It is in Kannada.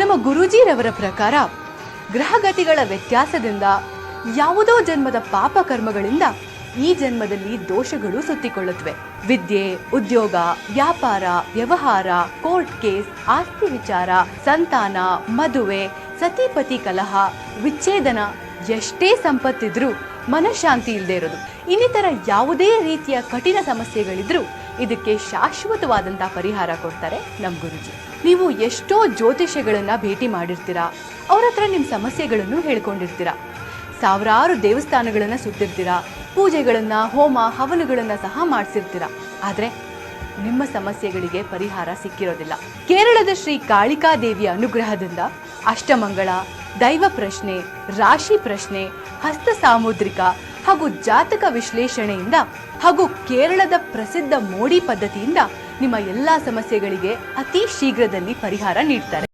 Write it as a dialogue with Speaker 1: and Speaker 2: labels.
Speaker 1: ನಮ್ಮ ಗುರೂಜಿರವರ ಪ್ರಕಾರ ಗ್ರಹಗತಿಗಳ ವ್ಯತ್ಯಾಸದಿಂದ ಯಾವುದೋ ಜನ್ಮದ ಪಾಪ ಕರ್ಮಗಳಿಂದ ಈ ಜನ್ಮದಲ್ಲಿ ದೋಷಗಳು ಸುತ್ತಿಕೊಳ್ಳುತ್ತವೆ. ವಿದ್ಯೆ, ಉದ್ಯೋಗ, ವ್ಯಾಪಾರ, ವ್ಯವಹಾರ, ಕೋರ್ಟ್ ಕೇಸ್, ಆಸ್ತಿ ವಿಚಾರ, ಸಂತಾನ, ಮದುವೆ, ಸತಿಪತಿ ಕಲಹ, ವಿಚ್ಛೇದನ, ಎಷ್ಟೇ ಸಂಪತ್ತಿದ್ರೂ ಮನಃಶಾಂತಿ ಇಲ್ಲದೆ ಇರೋದು. ಇನ್ನಿತರ ಯಾವುದೇ ರೀತಿಯ ಕಠಿಣ ಸಮಸ್ಯೆಗಳಿದ್ರೂ ಇದಕ್ಕೆ ಶಾಶ್ವತವಾದಂಥ ಪರಿಹಾರ ಕೊಡ್ತಾರೆ ನಮ್ಮ ಗುರುಜಿ. ನೀವು ಎಷ್ಟೋ ಜ್ಯೋತಿಷ್ಯಗಳನ್ನು ಭೇಟಿ ಮಾಡಿರ್ತೀರಾ, ಅವ್ರ ಹತ್ರ ನಿಮ್ಮ ಸಮಸ್ಯೆಗಳನ್ನು ಹೇಳ್ಕೊಂಡಿರ್ತೀರಾ. ಸಾವಿರಾರು ದೇವಸ್ಥಾನಗಳನ್ನು ಸುತ್ತಿರ್ತೀರಾ, ಪೂಜೆಗಳನ್ನು, ಹೋಮ, ಹವನಗಳನ್ನು ಸಹ ಮಾಡಿಸಿರ್ತೀರಾ. ಆದ್ರೆ ನಿಮ್ಮ ಸಮಸ್ಯೆಗಳಿಗೆ ಪರಿಹಾರ ಸಿಕ್ಕಿರೋದಿಲ್ಲ. ಕೇರಳದ ಶ್ರೀ ಕಾಳಿಕಾ ದೇವಿಯ ಅನುಗ್ರಹದಿಂದ ಅಷ್ಟಮಂಗಳ ದೈವ ಪ್ರಶ್ನೆ, ರಾಶಿ ಪ್ರಶ್ನೆ, ಹಸ್ತ ಸಾಮುದ್ರಿಕ ಹಾಗೂ ಜಾತಕ ವಿಶ್ಲೇಷಣೆಯಿಂದ ಹಾಗೂ ಕೇರಳದ ಪ್ರಸಿದ್ಧ ಮೋಡಿ ಪದ್ಧತಿಯಿಂದ ನಿಮ್ಮ ಎಲ್ಲಾ ಸಮಸ್ಯೆಗಳಿಗೆ ಅತಿ ಶೀಘ್ರದಲ್ಲಿ ಪರಿಹಾರ ನೀಡ್ತಾರೆ.